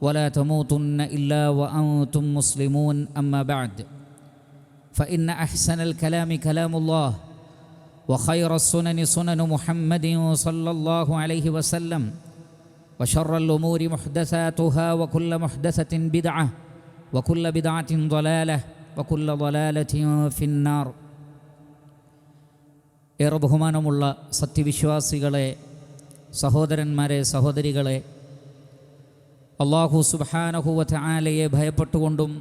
ولا تموتن الا وانتم مسلمون اما بعد فان احسن الكلام كلام الله وخير السنن سنن محمد صلى الله عليه وسلم وشر الامور محدثاتها وكل محدثه بدعه وكل بدعه ضلاله وكل ضلاله في النار ഏറെ ബഹുമാനമുള്ള സത്യവിശ്വാസികളെ സഹോദരന്മാരെ സഹോദരികളെ അള്ളാഹു സുബാനഹുവ ആലയെ ഭയപ്പെട്ടുകൊണ്ടും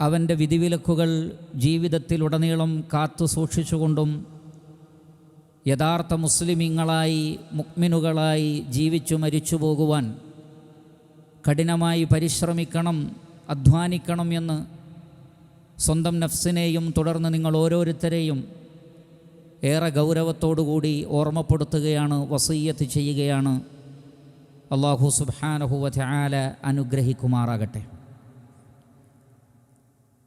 അവന്റെ വിധിവിലക്കുകൾ ജീവിതത്തിലുടനീളം കാത്തു സൂക്ഷിച്ചുകൊണ്ടും യഥാർത്ഥ മുസ്ലിമിങ്ങളായി മുക്മിനുകളായി ജീവിച്ചു മരിച്ചു പോകുവാൻ കഠിനമായി പരിശ്രമിക്കണം അധ്വാനിക്കണം എന്ന് സ്വന്തം നഫ്സിനെയും തുടർന്ന് നിങ്ങൾ ഓരോരുത്തരെയും ഏറെ ഗൗരവത്തോടുകൂടി ഓർമ്മപ്പെടുത്തുകയാണ് വസീയത്ത് ചെയ്യുകയാണ്. അള്ളാഹു സുബാനഹുവ ആല അനുഗ്രഹിക്കുമാറാകട്ടെ.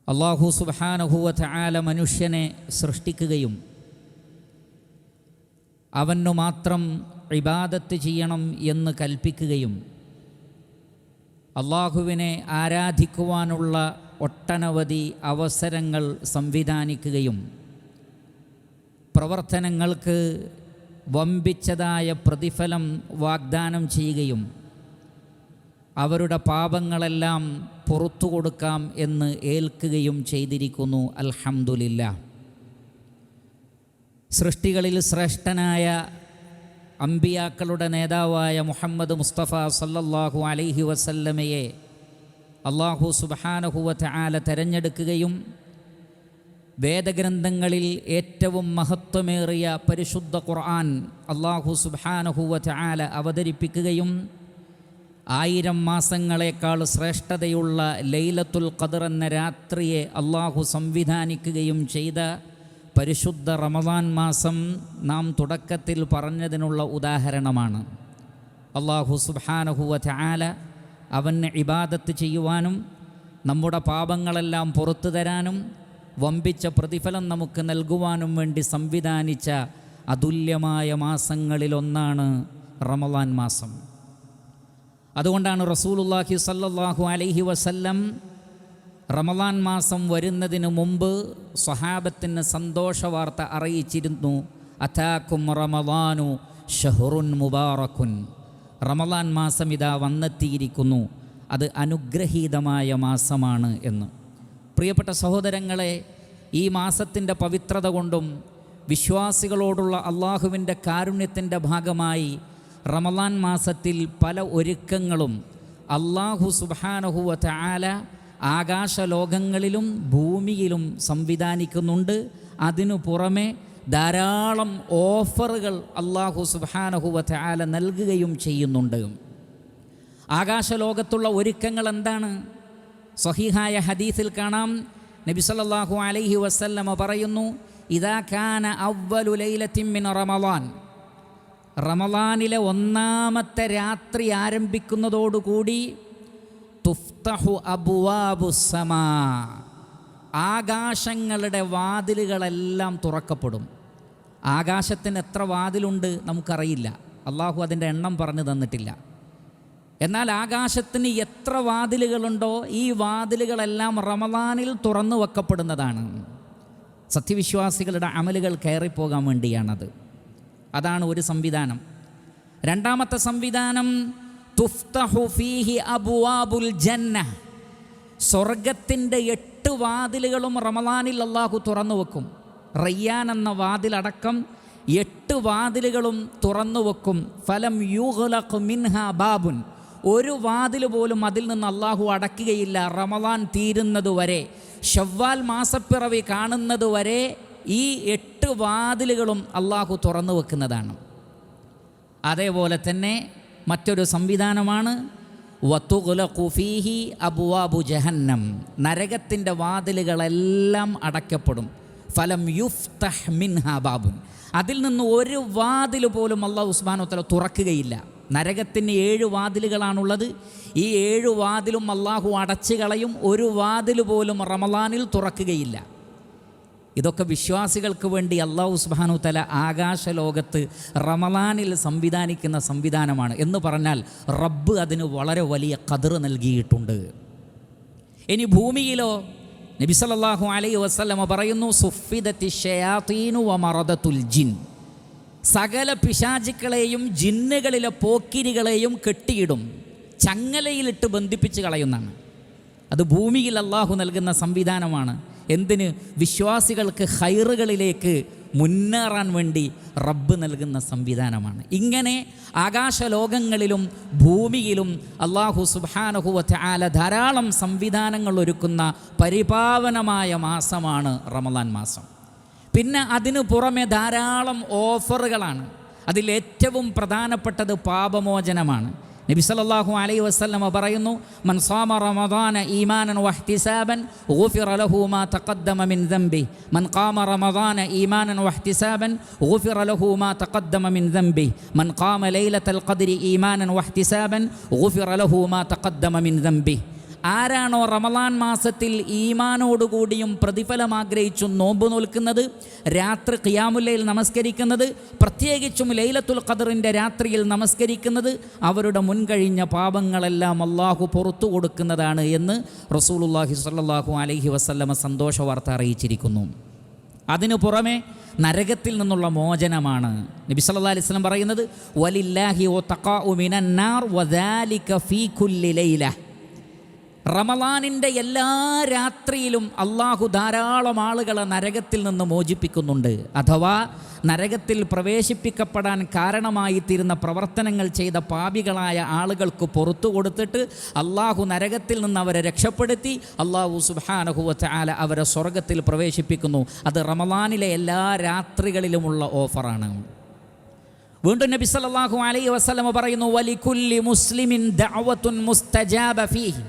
അള്ളാഹു സുബാനഹുവ ആല മനുഷ്യനെ സൃഷ്ടിക്കുകയും അവനു മാത്രം ഇബാദത്ത് ചെയ്യണം എന്ന് കൽപ്പിക്കുകയും അള്ളാഹുവിനെ ആരാധിക്കുവാനുള്ള ഒട്ടനവധി അവസരങ്ങൾ സംവിധാനിക്കുകയും പ്രവർത്തനങ്ങൾക്ക് വമ്പിച്ചതായ പ്രതിഫലം വാഗ്ദാനം ചെയ്യുകയും അവരുടെ പാപങ്ങളെല്ലാം പുറത്തു കൊടുക്കാം എന്ന് ഏൽക്കുകയും ചെയ്തിരിക്കുന്നു. അൽഹമുല്ല സൃഷ്ടികളിൽ ശ്രേഷ്ഠനായ അമ്പിയാക്കളുടെ നേതാവായ മുഹമ്മദ് മുസ്തഫ സല്ലല്ലാഹു അലൈഹി വസല്ലമയെ അള്ളാഹു സുബാനഹുവ ആല തെരഞ്ഞെടുക്കുകയും വേദഗ്രന്ഥങ്ങളിൽ ഏറ്റവും മഹത്വമേറിയ പരിശുദ്ധ ഖുർആൻ അള്ളാഹു സുബാനഹുവ ചാല അവതരിപ്പിക്കുകയും ആയിരം മാസങ്ങളെക്കാൾ ശ്രേഷ്ഠതയുള്ള ലൈലത്തുൽ ഖദർ എന്ന രാത്രിയെ അള്ളാഹു സംവിധാനിക്കുകയും ചെയ്ത പരിശുദ്ധ റമദാൻ മാസം നാം തുടക്കത്തിൽ പറഞ്ഞതിനുള്ള ഉദാഹരണമാണ്. അള്ളാഹു സുബാനഹുവ ചാല അവന് ഇബാദത്ത് ചെയ്യുവാനും നമ്മുടെ പാപങ്ങളെല്ലാം പുറത്തു തരാനും വമ്പിച്ച പ്രതിഫലം നമുക്ക് നൽകുവാനും വേണ്ടി സംവിധാനിച്ച അതുല്യമായ മാസങ്ങളിലൊന്നാണ് റമലാൻ മാസം. അതുകൊണ്ടാണ് റസൂലുല്ലാഹി സല്ലാഹു അലൈഹി വസല്ലം റമലാൻ മാസം വരുന്നതിന് മുമ്പ് സ്വഹാബത്തിന് സന്തോഷ വാർത്ത അറിയിച്ചിരുന്നു. അഥാക്കും റമലാനു ഷഹറുൻ മുബാറക്കുൻ റമലാൻ മാസം ഇതാ വന്നെത്തിയിരിക്കുന്നു. അത് അനുഗ്രഹീതമായ മാസമാണ് എന്ന്. പ്രിയപ്പെട്ട സഹോദരങ്ങളെ ഈ മാസത്തിന്റെ പവിത്രത കൊണ്ടും വിശ്വാസികളോടുള്ള അള്ളാഹുവിന്റെ കാരുണ്യത്തിന്റെ ഭാഗമായി റമലാൻ മാസത്തിൽ പല ഒരുക്കങ്ങളും അള്ളാഹു സുബാനഹുവ ആല ആകാശലോകങ്ങളിലും ഭൂമിയിലും സംവിധാനിക്കുന്നുണ്ട്. അതിനു പുറമെ ധാരാളം ഓഫറുകൾ അള്ളാഹു സുബാനഹുവ ആല നൽകുകയും ചെയ്യുന്നുണ്ട്. ആകാശലോകത്തുള്ള ഒരുക്കങ്ങൾ എന്താണ്? സഹിഹായ ഹദീസിൽ കാണാം. നബി സല്ലല്ലാഹു അലൈഹി വസല്ലമ പറയുന്നു ഇതാ കാന അവ്വലു ലൈലത്തിൻ മിൻ റമളാൻ. റമളാനിലെ ഒന്നാമത്തെ രാത്രി ആരംഭിക്കുന്നതോടുകൂടി തുഫ്തഹു അബുവാബുസമാ ആകാശങ്ങളുടെ വാതിലുകളെല്ലാം തുറക്കപ്പെടും. ആകാശത്തിന് എത്ര വാതിലുണ്ട് നമുക്കറിയില്ല. അള്ളാഹു അതിന്റെ എണ്ണം പറഞ്ഞു തന്നിട്ടില്ല. എന്നാൽ ആകാശത്തിന് എത്ര വാതിലുകളുണ്ടോ ഈ വാതിലുകളെല്ലാം റമദാനിൽ തുറന്നു വെക്കപ്പെടുന്നതാണ്. സത്യവിശ്വാസികളുടെ അമലുകൾ കയറിപ്പോകാൻ വേണ്ടിയാണത്. അതാണ് ഒരു സംവിധാനം. രണ്ടാമത്തെ സംവിധാനം തുഫ്തഹു ഫീഹി അബുവാബുൽ ജന്ന. സ്വർഗത്തിന്റെ എട്ട് വാതിലുകളും റമദാനിൽ അള്ളാഹു തുറന്നു വെക്കും. റയ്യാൻ എന്ന വാതിലടക്കം എട്ട് വാതിലുകളും തുറന്നു വെക്കും. ഫലം യൂഹുലഖ് മിൻഹ ബാബുൻ. ഒരു വാതിൽ പോലും അതിൽ നിന്ന് അള്ളാഹു അടക്കുകയില്ല. റമദാൻ തീരുന്നതുവരെ ഷവ്വാൽ മാസപ്പിറവി കാണുന്നതുവരെ ഈ എട്ട് വാതിലുകളും അള്ളാഹു തുറന്നു വെക്കുന്നതാണ്. അതേപോലെ തന്നെ മറ്റൊരു സംവിധാനമാണ് വത്തുകുലഖു ഫീഹി അബുവാബു ജഹന്നം. നരകത്തിന്റെ വാതിലുകളെല്ലാം അടയ്ക്കപ്പെടും. ഫലം യുഫ്തഹ് മിൻഹ ബാബുൻ. അതിൽ നിന്ന് ഒരു വാതിൽ പോലും അള്ളാഹു ഉസ്മാനോത്തല തുറക്കുകയില്ല. നരകത്തിന് ഏഴ് വാതിലുകളാണുള്ളത്. ഈ ഏഴ് വാതിലും അള്ളാഹു അടച്ചു കളയും. ഒരു വാതിൽ പോലും റമലാനിൽ തുറക്കുകയില്ല. ഇതൊക്കെ വിശ്വാസികൾക്ക് വേണ്ടി അള്ളാഹു സുബാനു തല ആകാശ ലോകത്ത് റമലാനിൽ സംവിധാനിക്കുന്ന സംവിധാനമാണ്. എന്ന് പറഞ്ഞാൽ റബ്ബ് അതിന് വളരെ വലിയ കതിർ നൽകിയിട്ടുണ്ട്. ഇനി ഭൂമിയിലോ നബി അലൈ അലൈഹി വസല്ലമ പറയുന്നു സുഫിദത്തി ഷയാത്തീനു വമറദത്തുൽ ജിൻ. സകല പിശാചുക്കളെയും ജിന്നുകളിലെ പോക്കിരികളെയും കെട്ടിയിടും ചങ്ങലയിലിട്ട് ബന്ധിപ്പിച്ച് കളയുന്നതാണ്. അത് ഭൂമിയിൽ അള്ളാഹു നൽകുന്ന സംവിധാനമാണ്. എന്തിന്? വിശ്വാസികൾക്ക് ഹൈറുകളിലേക്ക് മുന്നേറാൻ വേണ്ടി റബ്ബ് നൽകുന്ന സംവിധാനമാണ്. ഇങ്ങനെ ആകാശലോകങ്ങളിലും ഭൂമിയിലും അള്ളാഹു സുബാനഹുവത്ത് ആല ധാരാളം സംവിധാനങ്ങൾ ഒരുക്കുന്ന പരിപാവനമായ മാസമാണ് റമദാൻ മാസം. പിന്നെ അതിനു പുറമെ ധാരാളം ഓഫറുകളാണ്. അതിലേറ്റവും പ്രധാനപ്പെട്ടത് പാപമോചനമാണ്. നബി സല്ലല്ലാഹു അലൈഹി വസല്ലമ പറയുന്നു മൻ സാമ റമദാന ഈമാനൻ വഹ്തിസാബൻ ഗുഫിറ ലഹു മാ തഖദ്ദമ മിൻ ദംബി. മൻ ഖാമ റമദാന ഈമാനൻ വഹ്തിസാബൻ ഗുഫിറ ലഹു മാ തഖദ്ദമ മിൻ ദംബി. മൻ ഖാമ ലൈലത്തൽ ഖദ്രി ഈമാനൻ വഹ്തിസാബൻ ഗുഫിറ ലഹു മാ തഖദ്ദമ മിൻ ദംബി. ആരാണോ റമലാൻ മാസത്തിൽ ഈമാനോടുകൂടിയും പ്രതിഫലം ആഗ്രഹിച്ചും നോമ്പ് നോൽക്കുന്നത് രാത്രി ഖിയാമുല്ലയിൽ നമസ്കരിക്കുന്നത് പ്രത്യേകിച്ചും ലൈലത്തുൽ ഖദറിന്റെ രാത്രിയിൽ നമസ്കരിക്കുന്നത് അവരുടെ മുൻകഴിഞ്ഞ പാപങ്ങളെല്ലാം അള്ളാഹു പുറത്തു കൊടുക്കുന്നതാണ് എന്ന് റസൂലുല്ലാഹി സ്വല്ലല്ലാഹു അലഹി വസ്ല്ലമ സന്തോഷ വാർത്ത അറിയിച്ചിരിക്കുന്നു. അതിനു പുറമെ നരകത്തിൽ നിന്നുള്ള മോചനമാണ്. നബി സല്ലാ അലൈഹി പറയുന്നത് വലില്ലാഹി ഓ തക്കാ ഉമിനാർ വദാലിക ഫീ കുല്ലിലയിലാ ലൈല. റമലാനിന്റെ എല്ലാ രാത്രിയിലും അള്ളാഹു ധാരാളം ആളുകളെ നരകത്തിൽ നിന്ന് മോചിപ്പിക്കുന്നുണ്ട്. അഥവാ നരകത്തിൽ പ്രവേശിപ്പിക്കപ്പെടാൻ കാരണമായി തീരുന്ന പ്രവർത്തനങ്ങൾ ചെയ്ത പാപികളായ ആളുകൾക്ക് പുറത്തു കൊടുത്തിട്ട് അള്ളാഹു നരകത്തിൽ നിന്ന് അവരെ രക്ഷപ്പെടുത്തി അള്ളാഹു സുബാനഹുവത്ത് ആല അവരെ സ്വർഗത്തിൽ പ്രവേശിപ്പിക്കുന്നു. അത് റമലാനിലെ എല്ലാ രാത്രികളിലുമുള്ള ഓഫറാണ്. വീണ്ടും നബി സല്ലല്ലാഹു അലൈഹി വസല്ലമ പറയുന്നു വലികുല്ലി മുസ്ലിമിൻ ദഅവത്തുൻ മുസ്തജാബ ഫീഹി.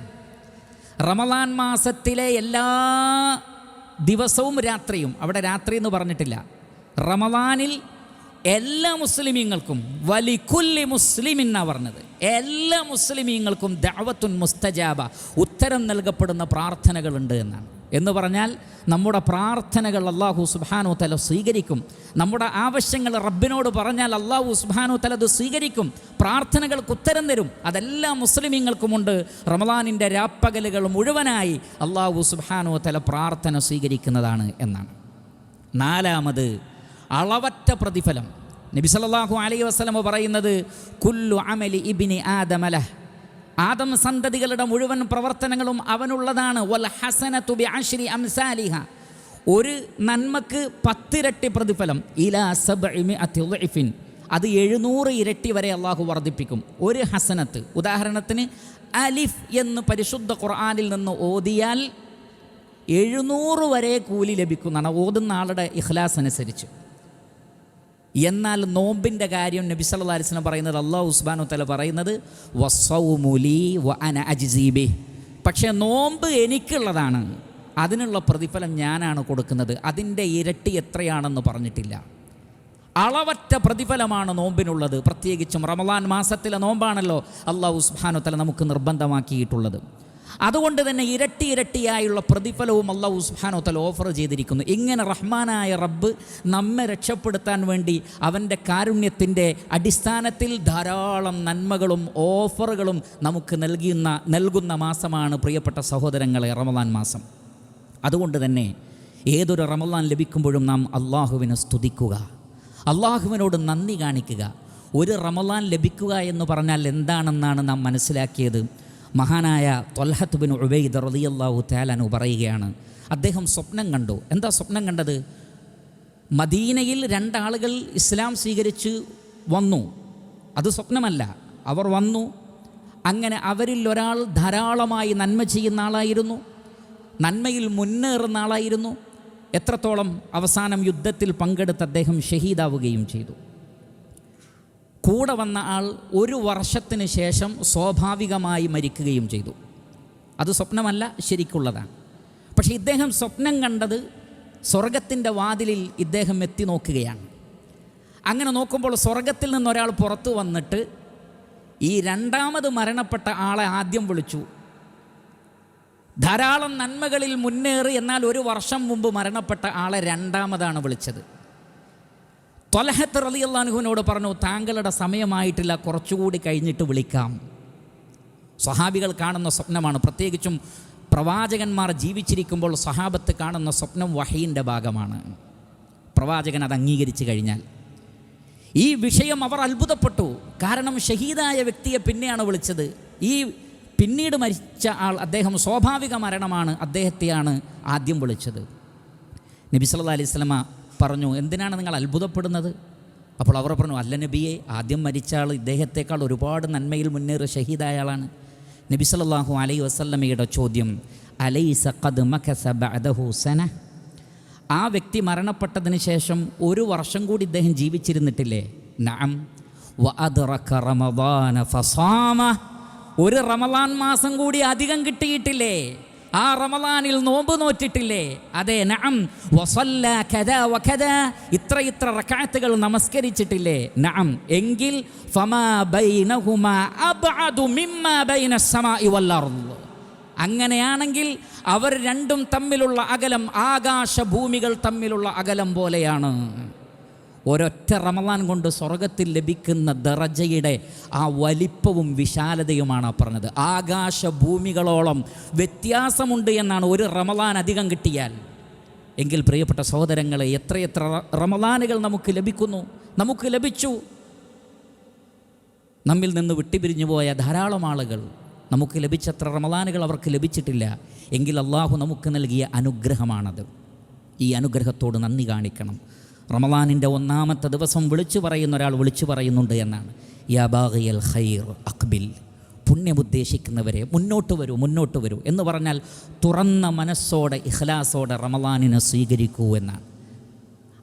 റമലാൻ മാസത്തിലെ എല്ലാ ദിവസവും രാത്രിയും. അവിടെ രാത്രി എന്ന് പറഞ്ഞിട്ടില്ല. റമലാനിൽ എല്ലാ മുസ്ലിമീങ്ങൾക്കും വലിക്കുല്ലി മുസ്ലിം എന്നാണ് പറഞ്ഞത്. എല്ലാ മുസ്ലിമീങ്ങൾക്കും ദാവത്തുൻ മുസ്തജാബ ഉത്തരം നൽകപ്പെടുന്ന പ്രാർത്ഥനകളുണ്ട് എന്നാണ്. എന്ന് പറഞ്ഞാൽ നമ്മുടെ പ്രാർത്ഥനകൾ അള്ളാഹു സുബാനു തല സ്വീകരിക്കും. നമ്മുടെ ആവശ്യങ്ങൾ റബ്ബിനോട് പറഞ്ഞാൽ അള്ളാഹു സുബാനു തല അത് സ്വീകരിക്കും. പ്രാർത്ഥനകൾക്ക് ഉത്തരം തരും. അതെല്ലാ മുസ്ലിമീങ്ങൾക്കുമുണ്ട്. റമദാനിന്റെ രാപ്പകലുകൾ മുഴുവനായി അള്ളാഹു സുബാനു തല പ്രാർത്ഥന സ്വീകരിക്കുന്നതാണ് എന്നാണ്. നാലാമത് അളവറ്റ പ്രതിഫലം. നബി സല്ലല്ലാഹു അലൈഹി വസല്ലമ പറയുന്നത് കുല്ലു അമലി ഇബ്നി ആദമല ആദം സന്തതികളുടെ മുഴുവൻ പ്രവർത്തനങ്ങളും അവനുള്ളതാണ്. വൽ ഹസന തുബി അശ്രി അംസാലിഹ. ഒരു നന്മക്ക് പത്തിരട്ടി പ്രതിഫലം. ഇലാ സബ്ഇമിഅത്തി അത്യുഫിൻ അത് എഴുന്നൂറ് ഇരട്ടി വരെ അള്ളാഹു വർദ്ധിപ്പിക്കും. ഒരു ഹസനത്ത്. ഉദാഹരണത്തിന് അലിഫ് എന്ന് പരിശുദ്ധ ഖുർആാനിൽ നിന്ന് ഓതിയാൽ എഴുന്നൂറ് വരെ കൂലി ലഭിക്കുന്നതാണ്. ഓതുന്ന ആളുടെ ഇഖ്ലാസ് അനുസരിച്ച്. എന്നാൽ നോമ്പിന്റെ കാര്യം നബി അലിസ്ലം പറയുന്നത് അള്ളാഹു ഉസ്ബാനു തല പറയുന്നത് വസൗമുലി വ അന അജിസീബി പക്ഷേ നോമ്പ് എനിക്കുള്ളതാണ്. അതിനുള്ള പ്രതിഫലം ഞാനാണ് കൊടുക്കുന്നത്. അതിന്റെ ഇരട്ടി എത്രയാണെന്ന് പറഞ്ഞിട്ടില്ല. അളവറ്റ പ്രതിഫലമാണ് നോമ്പിനുള്ളത്. പ്രത്യേകിച്ചും റമദാൻ മാസത്തിലെ നോമ്പാണല്ലോ അള്ളാഹു ഉസ്ബാനു തല നമുക്ക് നിർബന്ധമാക്കിയിട്ടുള്ളത്. അതുകൊണ്ട് തന്നെ ഇരട്ടി ഇരട്ടിയായുള്ള പ്രതിഫലവും അള്ളാഹു സുബ്ഹാനഹു തല ഓഫർ ചെയ്തിരിക്കുന്നു. ഇങ്ങനെ റഹ്മാനായ റബ്ബ് നമ്മെ രക്ഷപ്പെടുത്താൻ വേണ്ടി അവന്റെ കാരുണ്യത്തിന്റെ അടിസ്ഥാനത്തിൽ ധാരാളം നന്മകളും ഓഫറുകളും നമുക്ക് നൽകുന്ന നൽകുന്ന മാസമാണ് പ്രിയപ്പെട്ട സഹോദരങ്ങളെ റമദാൻ മാസം. അതുകൊണ്ട് തന്നെ ഏതൊരു റമദാൻ ലഭിക്കുമ്പോഴും നാം അള്ളാഹുവിനെ സ്തുതിക്കുക. അള്ളാഹുവിനോട് നന്ദി കാണിക്കുക. ഒരു റമദാൻ ലഭിക്കുക എന്ന് പറഞ്ഞാൽ എന്താണെന്നാണ് നാം മനസ്സിലാക്കിയത്? മഹാനായ തൊല്ലഹത്തുബിൻ ബിൻ ഉബൈദ് റതിയല്ലാഹു താലനു പറയുകയാണ്. അദ്ദേഹം സ്വപ്നം കണ്ടു. എന്താ സ്വപ്നം കണ്ടത്? മദീനയിൽ രണ്ടാളുകൾ ഇസ്ലാം സ്വീകരിച്ച് വന്നു. അത് സ്വപ്നമല്ല. അവർ വന്നു. അങ്ങനെ അവരിൽ ഒരാൾ ധാരാളമായി നന്മ ചെയ്യുന്ന ആളായിരുന്നു. നന്മയിൽ മുന്നേറുന്ന ആളായിരുന്നു. എത്രത്തോളം അവസാനം യുദ്ധത്തിൽ പങ്കെടുത്ത് അദ്ദേഹം ഷഹീദാവുകയും ചെയ്തു. കൂടെ വന്ന ആൾ ഒരു വർഷത്തിന് ശേഷം സ്വാഭാവികമായി മരിക്കുകയും ചെയ്തു. അത് സ്വപ്നമല്ല ശരിക്കുള്ളതാണ്. പക്ഷേ ഇദ്ദേഹം സ്വപ്നം കണ്ടത് സ്വർഗത്തിന്റെ വാതിലിൽ ഇദ്ദേഹം എത്തി നോക്കുകയാണ്. അങ്ങനെ നോക്കുമ്പോൾ സ്വർഗത്തിൽ നിന്നൊരാൾ പുറത്തു വന്നിട്ട് ഈ രണ്ടാമത് മരണപ്പെട്ട ആളെ ആദ്യം വിളിച്ചു. ധാരാളം നന്മകളിൽ മുന്നേറി എന്നാൽ ഒരു വർഷം മുമ്പ് മരണപ്പെട്ട ആളെ രണ്ടാമതാണ് വിളിച്ചത്. തൊലഹത്ത് റലി അള്ളാഹുവിനോട് പറഞ്ഞു താങ്കളുടെ സമയമായിട്ടില്ല കുറച്ചുകൂടി കഴിഞ്ഞിട്ട് വിളിക്കാം. സ്വഹാബികൾ കാണുന്ന സ്വപ്നമാണ്. പ്രത്യേകിച്ചും പ്രവാചകന്മാർ ജീവിച്ചിരിക്കുമ്പോൾ സ്വഹാബത്ത് കാണുന്ന സ്വപ്നം വഹീന്റെ ഭാഗമാണ്. പ്രവാചകൻ അത് അംഗീകരിച്ചു കഴിഞ്ഞാൽ. ഈ വിഷയം അവർ അത്ഭുതപ്പെട്ടു. കാരണം ഷഹീദായ വ്യക്തിയെ പിന്നെയാണ് വിളിച്ചത്. ഈ പിന്നീട് മരിച്ച ആൾ അദ്ദേഹം സ്വാഭാവിക മരണമാണ്. അദ്ദേഹത്തെയാണ് ആദ്യം വിളിച്ചത്. നബി സല്ലാ അലൈഹി സ്വലമ പറഞ്ഞു എന്തിനാണ് നിങ്ങൾ അത്ഭുതപ്പെടുന്നത്? അപ്പോൾ അവർ പറഞ്ഞു അല്ല നബിയെ ആദ്യം മരിച്ച ആൾ ഇദ്ദേഹത്തെക്കാൾ ഒരുപാട് നന്മയിൽ മുന്നേറി ഷഹീദായ ആളാണ്. നബി സല്ലാഹു അലൈ വസല്ലമയുടെ ചോദ്യം അലൈസ ഖദ് മകസ ബഅദഹു സന? ആ വ്യക്തി മരണപ്പെട്ടതിന് ശേഷം ഒരു വർഷം കൂടി ഇദ്ദേഹം ജീവിച്ചിരുന്നിട്ടില്ലേ? നാം റമദാന ഫസാമ. ഒരു റമദാൻ മാസം കൂടി അധികം കിട്ടിയിട്ടില്ലേ? ആ റമദാനിൽ നോമ്പ് നോറ്റിട്ടില്ലേ? അതെ നഅം. വസല്ല കദ വകദ. ഇത്ര ഇത്ര റക്കാത്തുകൾ നമസ്കരിച്ചിട്ടില്ലേ? നഅം. എങ്കിൽ ഫമാ ബൈനഹുമാ അബ്അദു മിമ്മാ ബൈന സമാഇ വൽ അർദ് അങ്ങനെയാണെങ്കിൽ അവർ രണ്ടും തമ്മിലുള്ള അകലം ആകാശ ഭൂമികൾ തമ്മിലുള്ള അകലം പോലെയാണ്. ഒരൊറ്റ റമദാൻ കൊണ്ട് സ്വർഗത്തിൽ ലഭിക്കുന്ന ദറജയുടെ ആ വലിപ്പവും വിശാലതയുമാണ് പറഞ്ഞത്. പറഞ്ഞത് ആകാശഭൂമികളോളം വ്യത്യാസമുണ്ട് എന്നാണ് ഒരു റമദാൻ അധികം കിട്ടിയാൽ. എങ്കിൽ പ്രിയപ്പെട്ട സഹോദരങ്ങളെ എത്രയെത്ര റമദാനുകൾ നമുക്ക് ലഭിക്കുന്നു? നമുക്ക് ലഭിച്ചു. നമ്മിൽ നിന്ന് വിട്ടുപിരിഞ്ഞു പോയ ധാരാളം ആളുകൾ നമുക്ക് ലഭിച്ചത്ര റമദാനുകൾ അവർക്ക് ലഭിച്ചിട്ടില്ല. എങ്കിൽ അള്ളാഹു നമുക്ക് നൽകിയ അനുഗ്രഹമാണത്. ഈ അനുഗ്രഹത്തോട് നന്ദി കാണിക്കണം. റമദാനിന്റെ ഒന്നാമത്തെ ദിവസം വിളിച്ചു പറയുന്ന ഒരാൾ വിളിച്ചു പറയുന്നുണ്ട് എന്നാണ്. യാ ബാഗിയൽ ഖൈർ അക്ബിൽ. പുണ്യമുദ്ദേശിക്കുന്നവരെ മുന്നോട്ട് വരൂ മുന്നോട്ട് വരൂ എന്ന് പറഞ്ഞാൽ തുറന്ന മനസ്സോടെ ഇഖ്ലാസോടെ റമദാനിനെ സ്വീകരിക്കൂ എന്നാണ്.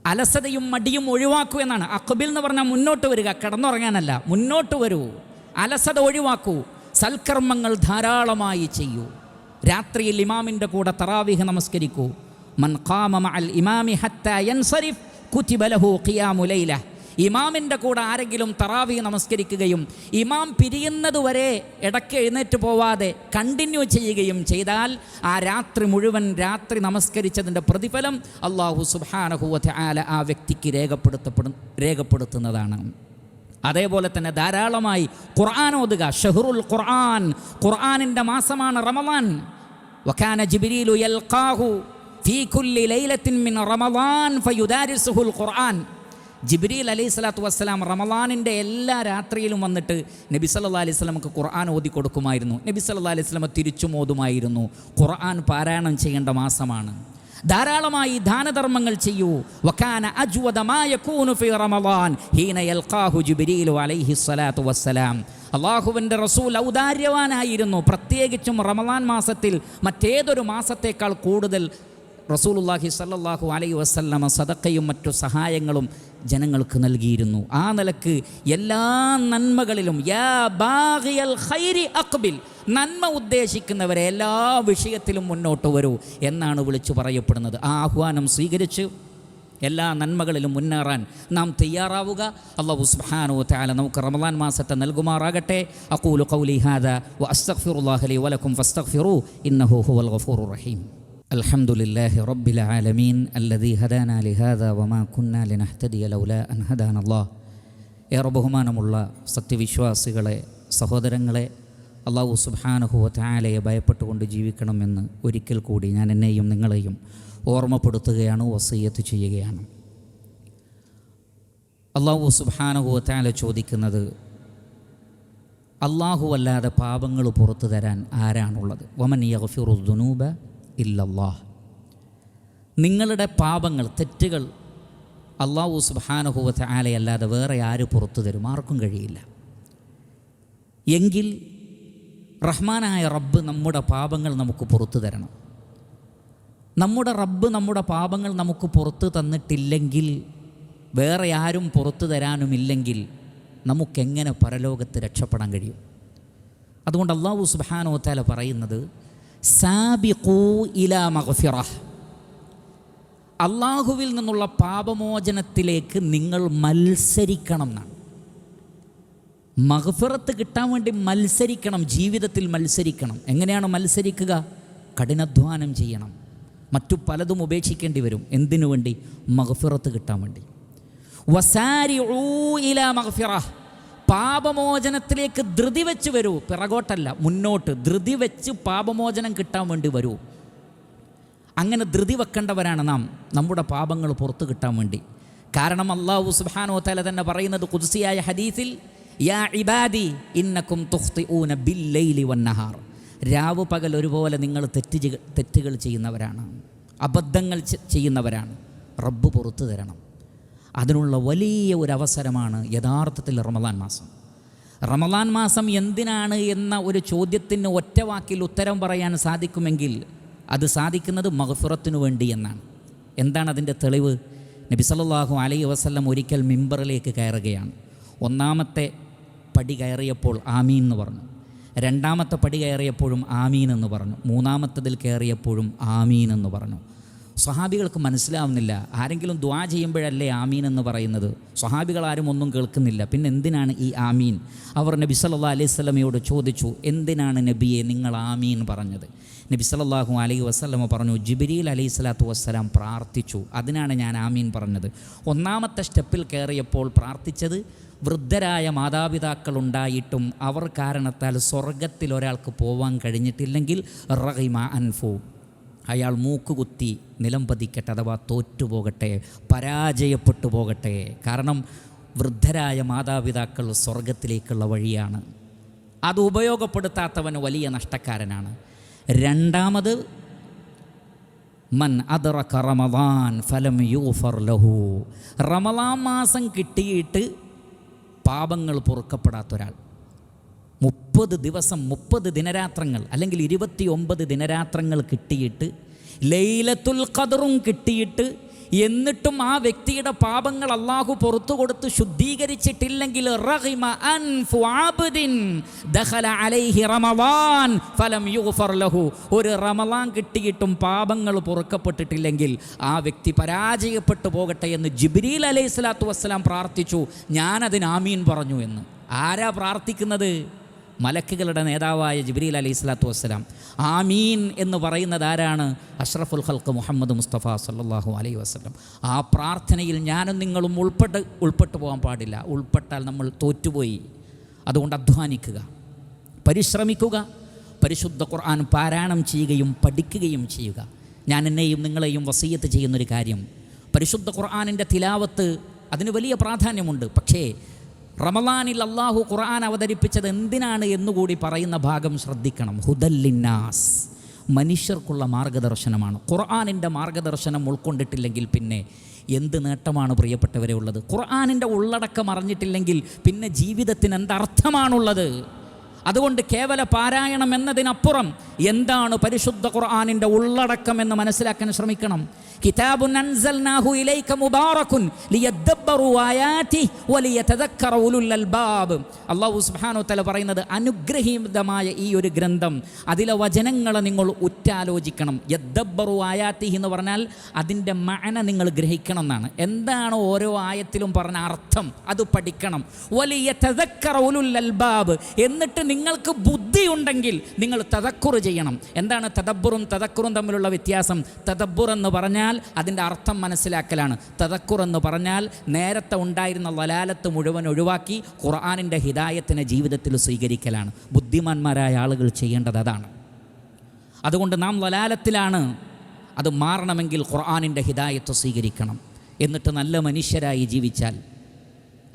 അലസതയും മടിയും ഒഴിവാക്കൂ എന്നാണ്. അക്ബിൽ എന്ന് പറഞ്ഞാൽ മുന്നോട്ട് വരിക കിടന്നുറങ്ങാനല്ല മുന്നോട്ട് വരൂ. അലസത ഒഴിവാക്കൂ സൽക്കർമ്മങ്ങൾ ധാരാളമായി ചെയ്യൂ. രാത്രിയിൽ ഇമാമിന്റെ കൂടെ തറാവിഹ് നമസ്കരിക്കൂ. മൻ ഖാമ അൽ ഇമാമി ഹത്ത യൻസരിഫ് കുതിബ ലഹു ഖിയാമു ലൈല. ഇമാമിന്റെ കൂടെ ആരെങ്കിലും തറാവി നമസ്കരിക്കുകയും ഇമാം പിരിയുന്നത് വരെ ഇടയ്ക്ക് എഴുന്നേറ്റ് പോവാതെ കണ്ടിന്യൂ ചെയ്യുകയും ചെയ്താൽ ആ രാത്രി മുഴുവൻ രാത്രി നമസ്കരിച്ചതിന്റെ പ്രതിഫലം അള്ളാഹു സുബാനഹുവ ആല ആ വ്യക്തിക്ക് രേഖപ്പെടുത്തപ്പെടു രേഖപ്പെടുത്തുന്നതാണ്. അതേപോലെ തന്നെ ധാരാളമായി ഖുർആൻ ഓതുക. ഷഹറുൽ ഖുർആൻ. ഖുർആാനിന്റെ മാസമാണ് റമവാൻ വക്കാന ജിബിരിയിലു യൽഖാഹു. ഖുർആൻ. ജിബ്രീൽ അലൈഹി സ്വലാത്തു വസ്സലാം റമദാനിന്റെ എല്ലാ രാത്രിയിലും വന്നിട്ട് നബി സല്ലാ അലൈഹി സ്വലമക്ക് ഖുർആൻ ഓതി കൊടുക്കുമായിരുന്നു. നബി സല്ലാ അലൈഹി സ്വലമ തിരിച്ചും ഓതുമായിരുന്നു. ഖുർആൻ പാരായണം ചെയ്യേണ്ട മാസമാണ്. ധാരാളമായി ദാനധർമ്മങ്ങൾ ചെയ്യൂ. വക്കാന അജ്വദമായ ഫി റമദാൻ ഹീന യൽഖാഹു അലൈഹി സ്വലാത്തു വസ്സലാം. അള്ളാഹുവിന്റെ റസൂൽ ഔദാര്യവാനായിരുന്നു. പ്രത്യേകിച്ചും റമദാൻ മാസത്തിൽ മറ്റേതൊരു മാസത്തേക്കാൾ കൂടുതൽ റസൂലുല്ലാഹി സല്ലാഹു അലൈ വസല്ലമ സദക്കയും മറ്റു സഹായങ്ങളും ജനങ്ങൾക്ക് നൽകിയിരുന്നു. ആ നിലയ്ക്ക് എല്ലാ നന്മകളിലും യാ ബാഗിയൽ ഖൈരി അക്ബിൽ നന്മ ഉദ്ദേശിക്കുന്നവരെ എല്ലാ വിഷയത്തിലും മുന്നോട്ട് വരൂ എന്നാണ് വിളിച്ചു പറയപ്പെടുന്നത്. ആ ആഹ്വാനം സ്വീകരിച്ച് എല്ലാ നന്മകളിലും മുന്നേറാൻ നാം തയ്യാറാവുക. അള്ളാഹു സുബ്ഹാനഹു തആല നമുക്ക് റമദാൻ മാസത്തെ നൽകുമാറാകട്ടെ. അഖൂലു ഖൗലി ഹാദാ വ അസ്തഗ്ഫിറുല്ലാഹ ലി വലക്കും ഫസ്തഗ്ഫിറൂ ഇന്നഹു ഹുവൽ ഗഫൂറുർ റഹീം. الحمد لله رب العالمين الذي هدانا لهذا وما كنا لنهتدي لولا أن هدانا الله ഏറെ ബഹുമാനമുള്ള സത്യവിശ്വാസികളെ സഹോദരങ്ങളെ അള്ളാഹു സുബാനഹുവ താലയെ ഭയപ്പെട്ടുകൊണ്ട് ജീവിക്കണമെന്ന് ഒരിക്കൽ കൂടി ഞാൻ എന്നെയും നിങ്ങളെയും ഓർമ്മപ്പെടുത്തുകയാണ് വസയ്യത്ത് ചെയ്യുകയാണ് അള്ളാഹു സുബാനഹുവ താല ചോദിക്കുന്നത് അള്ളാഹു അല്ലാതെ പാപങ്ങൾ പുറത്തു തരാൻ ആരാണുള്ളത് വമൻ യഗ്ഫിറുദ്ദുനൂബ ഇല്ലല്ലാഹ്. നിങ്ങളുടെ പാപങ്ങൾ തെറ്റുകൾ അള്ളാഹു സുബാനഹുവത്ത് ആലയല്ലാതെ വേറെ ആര് പുറത്തു തരും? ആർക്കും കഴിയില്ല. എങ്കിൽ റഹ്മാനായ റബ്ബ് നമ്മുടെ പാപങ്ങൾ നമുക്ക് പുറത്തു തരണം. നമ്മുടെ റബ്ബ് നമ്മുടെ പാപങ്ങൾ നമുക്ക് പുറത്തു തന്നിട്ടില്ലെങ്കിൽ വേറെ ആരും പുറത്തു തരാനുമില്ലെങ്കിൽ നമുക്കെങ്ങനെ പരലോകത്ത് രക്ഷപ്പെടാൻ കഴിയും? അതുകൊണ്ട് അള്ളാഹു സുബാനോ താല പറയുന്നത് സാബിഖൂ ഇല മഹുഫിറ അള്ളാഹുവിൽ നിന്നുള്ള പാപമോചനത്തിലേക്ക് നിങ്ങൾ മത്സരിക്കണം എന്നാണ് മഹഫിറത്ത് കിട്ടാൻ വേണ്ടി മത്സരിക്കണം ജീവിതത്തിൽ മത്സരിക്കണം. എങ്ങനെയാണ് മത്സരിക്കുക? കഠിനാധ്വാനം ചെയ്യണം. മറ്റു പലതും ഉപേക്ഷിക്കേണ്ടി വരും. എന്തിനു വേണ്ടി? മഹഫിറത്ത് കിട്ടാൻ വേണ്ടി. വസാരി ഇല മഗ്ഫിറ പാപമോചനത്തിലേക്ക് ധൃതി വെച്ച് വരൂ. പിറകോട്ടല്ല മുന്നോട്ട്. ധൃതി വെച്ച് പാപമോചനം കിട്ടാൻ വേണ്ടി വരൂ. അങ്ങനെ ധൃതി വെക്കേണ്ടവരാണ് നാം. നമ്മുടെ പാപങ്ങൾ പുറത്തു കിട്ടാൻ വേണ്ടി. കാരണം അള്ളാഹു സുബാനോ തല തന്നെ പറയുന്നത് കുദ്സിയായ ഹദീസിൽ യാ ഇബാദി ഇന്നക്കും തുഖ്തിഊന ബില്ലൈലി വന്നഹാർ. രാവ് പകൽ ഒരുപോലെ നിങ്ങൾ തെറ്റ് തെറ്റുകൾ ചെയ്യുന്നവരാണ്. അബദ്ധങ്ങൾ ചെയ്യുന്നവരാണ്. റബ്ബ് പുറത്തു തരണം. അതിനുള്ള വലിയ ഒരു അവസരമാണ് യഥാർത്ഥത്തിൽ റമദാൻ മാസം. റമദാൻ മാസം എന്തിനാണ് എന്ന ഒരു ചോദ്യത്തിന് ഒറ്റ വാക്കിൽ ഉത്തരം പറയാൻ സാധിക്കുമെങ്കിൽ അത് സാധിക്കുന്നത് മഹഫുറത്തിനു വേണ്ടി എന്നാണ്. എന്താണ് അതിന്റെ തെളിവ്? നബി സല്ലല്ലാഹു അലൈഹി വസല്ലം ഒരിക്കൽ മിമ്പറിലേക്ക് കയറുകയാണ്. ഒന്നാമത്തെ പടി കയറിയപ്പോൾ ആമീൻ എന്ന് പറഞ്ഞു. രണ്ടാമത്തെ പടി കയറിയപ്പോഴും ആമീൻ എന്ന് പറഞ്ഞു. മൂന്നാമത്തതിൽ കയറിയപ്പോഴും ആമീൻ എന്ന് പറഞ്ഞു. സ്വഹാബികൾക്ക് മനസ്സിലാവുന്നില്ല. ആരെങ്കിലും ദ്വാ ചെയ്യുമ്പോഴല്ലേ ആമീൻ എന്ന് പറയുന്നത്? സ്വഹാബികൾ ആരും ഒന്നും കേൾക്കുന്നില്ല. പിന്നെ എന്തിനാണ് ഈ ആമീൻ? അവർ നബി സല്ലാ അലൈഹി സ്വലമയോട് ചോദിച്ചു എന്തിനാണ് നബിയെ നിങ്ങൾ ആമീൻ പറഞ്ഞത്? നബി സല്ലല്ലാഹു അലൈഹി വസ്ലമ പറഞ്ഞു ജിബിരിൽ അലൈഹി സ്വലാത്തു വസ്സലാം പ്രാർത്ഥിച്ചു. അതിനാണ് ഞാൻ ആമീൻ പറഞ്ഞത്. ഒന്നാമത്തെ സ്റ്റെപ്പിൽ കയറിയപ്പോൾ പ്രാർത്ഥിച്ചത് വൃദ്ധരായ മാതാപിതാക്കൾ ഉണ്ടായിട്ടും അവർ കാരണത്താൽ സ്വർഗത്തിൽ ഒരാൾക്ക് പോവാൻ കഴിഞ്ഞിട്ടില്ലെങ്കിൽ റഹിമ അൻഫു. അയാൾ മൂക്കുകുത്തി നിലം പതിക്കട്ടെ അഥവാ തോറ്റുപോകട്ടെ പരാജയപ്പെട്ടു പോകട്ടെ. കാരണം വൃദ്ധരായ മാതാപിതാക്കൾ സ്വർഗത്തിലേക്കുള്ള വഴിയാണ്. അത് ഉപയോഗപ്പെടുത്താത്തവൻ വലിയ നഷ്ടക്കാരനാണ്. രണ്ടാമത് മൻ അദറക റമദാൻ ഫലം യൂഫർ ലഹു. റമദാൻ മാസം കിട്ടിയിട്ട് പാപങ്ങൾ പൊറുക്കപ്പെടാത്ത ഒരാൾ മുപ്പത് ദിവസം മുപ്പത് ദിനരാത്രങ്ങൾ അല്ലെങ്കിൽ ഇരുപത്തി ഒമ്പത് ദിനരാത്രങ്ങൾ കിട്ടിയിട്ട് ലൈലത്തുൽ ഖദറും കിട്ടിയിട്ട് എന്നിട്ടും ആ വ്യക്തിയുടെ പാപങ്ങൾ അള്ളാഹു പുറത്തു കൊടുത്ത് ശുദ്ധീകരിച്ചിട്ടില്ലെങ്കിൽ ഒരു റമലാൻ കിട്ടിയിട്ടും പാപങ്ങൾ പുറക്കപ്പെട്ടിട്ടില്ലെങ്കിൽ ആ വ്യക്തി പരാജയപ്പെട്ടു പോകട്ടെ എന്ന് ജിബ്രീൽ അലൈഹി സ്വലാത്തു വസ്സലാം പ്രാർത്ഥിച്ചു. ഞാനതിന് ആമീൻ പറഞ്ഞു എന്ന്. ആരാ പ്രാർത്ഥിക്കുന്നത്? മലക്കുകളുടെ നേതാവായ ജിബ്രീൽ അലൈഹി സ്വലാത്തു വസ്സലാം. ആമീൻ എന്ന് പറയുന്നത് ആരാണ്? അഷ്റഫുൽ ഹൽക്ക് മുഹമ്മദ് മുസ്തഫ സല്ലല്ലാഹു അലൈഹി വസ്ലം ആ പ്രാർത്ഥനയിൽ ഞാനും നിങ്ങളും ഉൾപ്പെട്ട് ഉൾപ്പെട്ടു പോകാൻ പാടില്ല. ഉൾപ്പെട്ടാൽ നമ്മൾ തോറ്റുപോയി. അതുകൊണ്ട് അധ്വാനിക്കുക. പരിശ്രമിക്കുക. പരിശുദ്ധ ഖുർആൻ പാരായണം ചെയ്യുകയും പഠിക്കുകയും ചെയ്യുക. ഞാൻ എന്നെയും നിങ്ങളെയും വസീയത്ത് ചെയ്യുന്നൊരു കാര്യം. പരിശുദ്ധ ഖുർആാനിന്റെ തിലാവത്ത് അതിന് വലിയ പ്രാധാന്യമുണ്ട്. പക്ഷേ റമലാനിൽ അള്ളാഹു ഖുർആൻ അവതരിപ്പിച്ചത് എന്തിനാണ് എന്നുകൂടി പറയുന്ന ഭാഗം ശ്രദ്ധിക്കണം. ഹുദല്ലിന്നാസ് മനുഷ്യർക്കുള്ള മാർഗദർശനമാണ്. ഖുർആാനിന്റെ മാർഗദർശനം ഉൾക്കൊണ്ടിട്ടില്ലെങ്കിൽ പിന്നെ എന്ത് നേട്ടമാണ് പ്രിയപ്പെട്ടവരെ ഉള്ളത്? ഖുർആാനിന്റെ ഉള്ളടക്കം അറിഞ്ഞിട്ടില്ലെങ്കിൽ പിന്നെ ജീവിതത്തിന് എന്തർത്ഥമാണുള്ളത്? അതുകൊണ്ട് കേവല പാരായണം എന്നതിനപ്പുറം എന്താണ് പരിശുദ്ധ ഖുർആാനിന്റെ ഉള്ളടക്കം എന്ന് മനസ്സിലാക്കാൻ ശ്രമിക്കണം. ഇലൈക മുബാറകുൻ വലിയതദക്കറ ഉലുൽ അല്ലാഹു സുബ്ഹാനഹു തആല പറയുന്നത് അനുഗ്രഹീതമായ ഈ ഒരു ഗ്രന്ഥം അതിലെ വചനങ്ങളെ നിങ്ങൾ ഉറ്റാലോചിക്കണം. യദ്ദബ്ബറു ആയാത്തി എന്ന് പറഞ്ഞാൽ അതിന്റെ മഅന നിങ്ങൾ ഗ്രഹിക്കണം എന്നാണ്. എന്താണ് ഓരോ ആയത്തിലും പറഞ്ഞ അർത്ഥം? അത് പഠിക്കണം. വലിയതദക്കറ ഉലുൽ എന്നിട്ട് നിങ്ങൾക്ക് ബുദ്ധിയുണ്ടെങ്കിൽ നിങ്ങൾ തതക്കുറ് ചെയ്യണം. എന്താണ് തദബ്ബറും തതക്കുറും തമ്മിലുള്ള വ്യത്യാസം? തദബ്ബുർ എന്ന് പറഞ്ഞാൽ അതിന്റെ അർത്ഥം മനസ്സിലാക്കലാണ്. തതക്കുർ എന്ന് പറഞ്ഞാൽ നേരത്തെ ഉണ്ടായിരുന്ന വലാലത്ത് മുഴുവൻ ഒഴിവാക്കി ഖുർആാനിന്റെ ഹിദായത്തിനെ ജീവിതത്തിൽ സ്വീകരിക്കലാണ്. ബുദ്ധിമാന്മാരായ ആളുകൾ ചെയ്യേണ്ടത് അതാണ്. അതുകൊണ്ട് നാം വലാലത്തിലാണ് അത് മാറണമെങ്കിൽ ഖുർആാനിന്റെ ഹിദായത്ത് സ്വീകരിക്കണം. എന്നിട്ട് നല്ല മനുഷ്യരായി ജീവിച്ചാൽ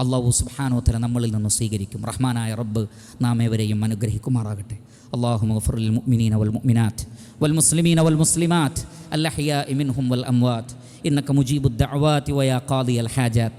അള്ളാഹു സുബാനോത്തര നമ്മളിൽ നിന്ന് സ്വീകരിക്കും. റഹ്മാനായ റബ്ബ് നാം ഏവരെയും അനുഗ്രഹിക്കുമാറാകട്ടെ. അള്ളാഹു മഫറുൽ മുഅ്മിനീന വൽ മുഅ്മിനാത്ത് വൽ മുസ്ലിമീന വൽ മുസ്ലിമാത്ത് അല്ലഹിയ ഇമിൻഹും വൽ അംവാത്ത് ഇന്നക്ക മുജീബുദ്ദഅവാതി വയാ ഖാദിയൽ ഹാജാത്ത്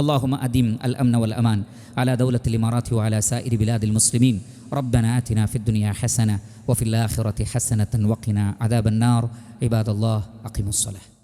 اللهم أدم الأمن والأمان على دولة الإمارات وعلى سائر بلاد المسلمين. ربنا آتنا في الدنيا حسنة وفي الآخرة حسنة وقنا عذاب النار. عباد الله أقيموا الصلاة.